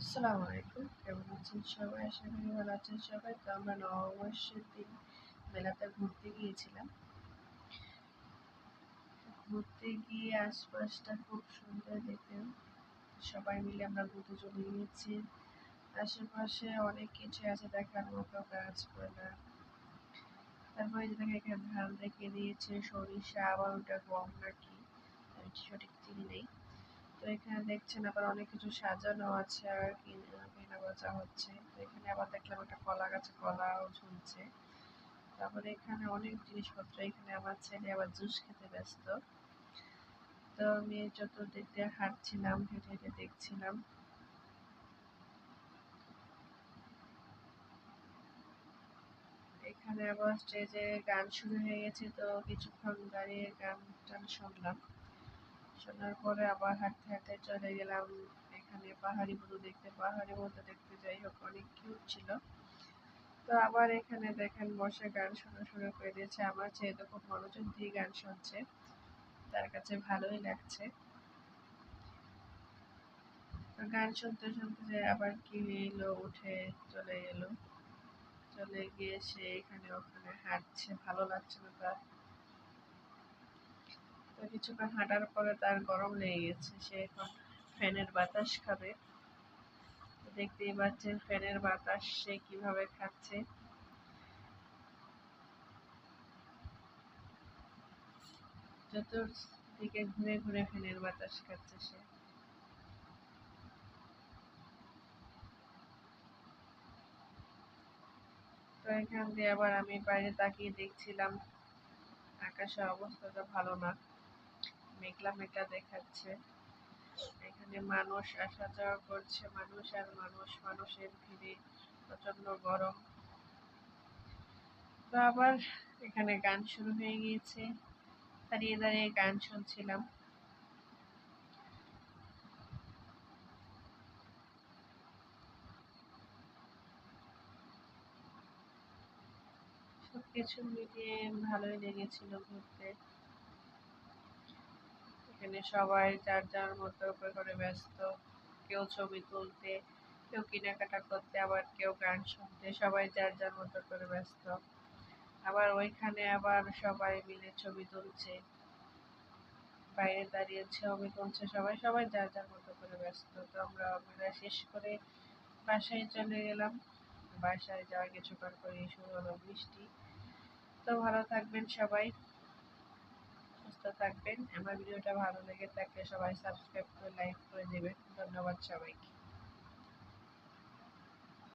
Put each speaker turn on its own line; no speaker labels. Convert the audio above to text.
আসসালামু আলাইকুম। কেমন আছেন সবাই? আশা করি ভালো আছেন সবাই। তো আমরা নববর্ষের দিন মেলাতে ঘুরতে গিয়েছিলাম। ঘুরতে গিয়ে আশপাশটা খুব সুন্দর দেখতে সবাই মিলে আমরা ঘুরতে চলে গিয়েছি। আশেপাশে অনেক কিছু আছে, দেখার মতো গাছপালা তারপরে যেটাকে এখানে ধান রেখে দিয়েছে, সরিষা, আবার ওটা গম নাকি। সঠিক চিনি নেই। তো এখানে দেখছেন আবার অনেক কিছু সাজানো আছে আর কেনা বেচা হচ্ছে। তো এখানে আবার দেখলাম একটা কলা গাছে কলাও ঝুলছে। তারপরে এখানে অনেক জিনিসপত্র, এখানে আমার ছেলে আবার জুস খেতে ব্যস্ত। তো আমি চতুর্দিক দিয়ে হাঁটছিলাম, হেঁটে হেঁটে দেখছিলাম। এখানে আবার স্টেজে গান শুরু হয়ে গেছে, তো কিছুক্ষণ দাঁড়িয়ে গান টান শুনলাম। শোনার পরে আবার হাঁটতে হাঁটতে চলে গেলাম। এখানে পাহাড়ি গরু দেখতে, পাহাড়ি মতো দেখতে। যাই হোক, অনেক কিউট ছিল। তো আবার এখানে দেখেন বসে গান শোনা শুরু করে দিয়েছে। আমার ছেলে তো খুব মনোযোগ দিয়ে গান শুনছে। তার কাছে ভালোই লাগছে। গান শুনতে শুনতে যে আবার কি এলো উঠে চলে এলো চলে গিয়ে সে এখানে ওখানে হাঁটছে। ভালো লাগছে না তার। তো কিছুক্ষণ হাঁটার পরে তার গরম লেগে গেছে। সে এখন ফ্যানের বাতাস খাবে। দেখতেই পাচ্ছেন ফ্যানের বাতাস সে কীভাবে খাচ্ছে। চতুর্দিকে ঘুরে ঘুরে ফ্যানের বাতাস খাচ্ছে সে। তো এখান দিয়ে আবার আমি বাইরে তাকিয়ে দেখছিলাম, আকাশের অবস্থাটা ভালো না। মেঘলা মেঘলা দেখাচ্ছে। এখানে মানুষ আসা যাওয়া করছে, মানুষ আর মানুষ, মানুষের ভিড়ে প্রচণ্ড গরম। তো আবার এখানে গান শুরু হয়ে গিয়েছে। দাঁড়িয়ে দাঁড়িয়ে গান শুনছিলাম। সবকিছু মিলিয়ে ভালোই লেগেছিল ঘুরতে। এখানে সবাই যার যার মতো করে ব্যস্ত। কেউ ছবি তুলতে, কেউ কেনাকাটা করতে, আবার কেউ গান শুনতে, সবাই যার যার মতো করে ব্যস্ত। আবার ওইখানে আবার সবাই মিলে ছবি তুলছে। বাইরে দাঁড়িয়ে ছবি তুলছে সবাই সবাই যার যার মতো করে ব্যস্ত। তো আমরা মেলা শেষ করে বাসায় চলে গেলাম। বাসায় যাওয়া কিছুক্ষণ করে শুরু হলো বৃষ্টি। তো ভালো থাকবেন সবাই। সুস্থ থাকবেন। আমার ভিডিওটা ভালো লেগে থাকলে সবাই সাবস্ক্রাইব করে লাইক করে দেবেন। ধন্যবাদ সবাইকে।